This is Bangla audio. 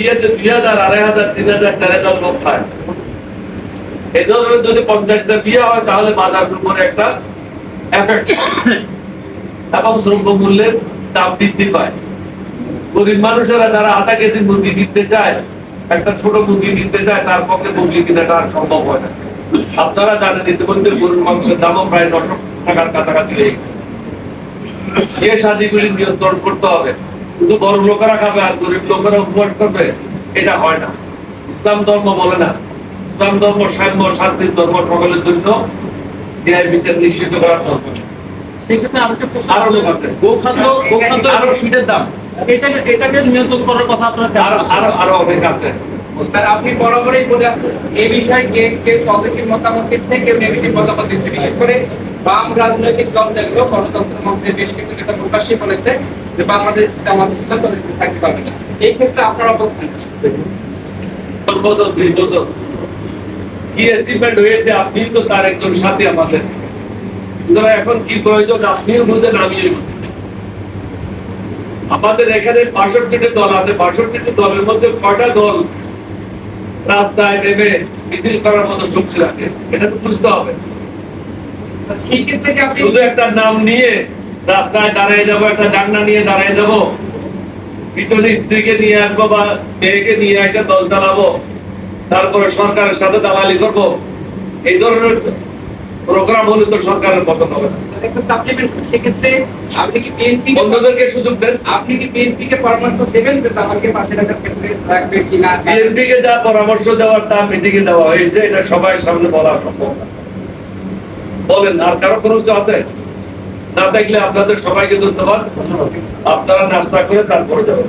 বিয়েতে দুই হাজার, আড়াই হাজার, তিন হাজার, চার হাজার লোক খায়। এই ধরনের যদি পঞ্চাশটা বিয়ে হয়, তাহলে একটা এফেক্ট এবং দাম বৃদ্ধি পায়। গরিব মানুষেরা যারা আধা কেজি মুরগি কিনতে চায়, একটা ছোট মুরগি কিনতে চায়, তার পক্ষে মুরগি কিনাটা আর সম্ভব হয় না। আপনারা জানেন, ইতিমধ্যে গরুর মাংসের দামও প্রায় নশো টাকার কাছাকাছি গেছে। এই স্বাদীগুলি নিয়ন্ত্রণ করতে হবে। শুধু বড় লোকেরা খাবে আর গরিব লোকেরা উপবাস করবে এটা হয় না। ইসলাম ধর্ম বলে না। ইসলাম ধর্ম সাম্য শান্তির ধর্ম সকলের জন্য ন্যায় বিচার নিশ্চিত করার ধর্ম। সেক্ষেত্রে আরেকটা প্রশ্ন আরও লোক আছে। গোখাদ্য গোখাদ্য আরো- এবং দাম এটাকে এটাকে নিয়ন্ত্রণ করার কথা আপনারা আরও আরও আরও অনেক আছে। স্যার আপনি বরাবরই বলে এই বিষয়ে কে পজিটিভ মতামত দিচ্ছে কেউ নেগেটিভ মতামত দিচ্ছে বিশেষ করে বাম রাজনৈতিক দল যেগুলো গণতন্ত্র মঞ্চে বেশ কিছু নেতা প্রকাশ্যে বলেছে যে বাংলাদেশ জামাত ইসলাম তাদের সাথে থাকতে পারবে না। এই ক্ষেত্রে আপনার অবস্থান কি? অ্যাচিভমেন্ট হয়েছে আপনি তো তার একজন সাথে আমাদের। সুতরাং এখন কি প্রয়োজন আপনিও বুঝেন আমিও আমাদের এখানে বাষট্টিটি দল আছে। বাষট্টিটি দলের মধ্যে কয়টা দল রাস্তায় নেমে মিছিল করার মতো শক্তি রাখে? এটা তো বুঝতে হবে। স্যার, সেই ক্ষেত্রে কি আপনি শুধু একটা নাম নিয়ে রাস্তায় দাঁড়িয়ে যাব একটা জান্না নিয়ে দাঁড়িয়ে যাব। পিছনে স্ত্রীকে নিয়ে আসব বা মেয়েকে নিয়ে এসে দল চালাবো। তারপরে সরকারের সাথে দালালি করব। এই ধরনের প্রোগ্রাম হলে তো সরকারের পতন হবে না। একটা সাপ্লিমেন্ট সেক্ষেত্রে আপনি কি বিএনপি বন্ধুদেরকে সুযোগ দেন। আপনি কি বিএনপি কে পরামর্শ দেবেন যে তাদেরকে পাশে রাখার ক্ষেত্রে রাখবে কিনা? বিএনপি কে যা পরামর্শ দেওয়ার তা মিটিং এ দেওয়া হয়েছে এটা সবাই সামনে বলা সম্ভব না। বলেন আর কারও কোনো কিছু আছে? না দেখলে আপনাদের সবাইকে ধন্যবাদ আপনারা নাস্তা করে তারপরে যাবেন.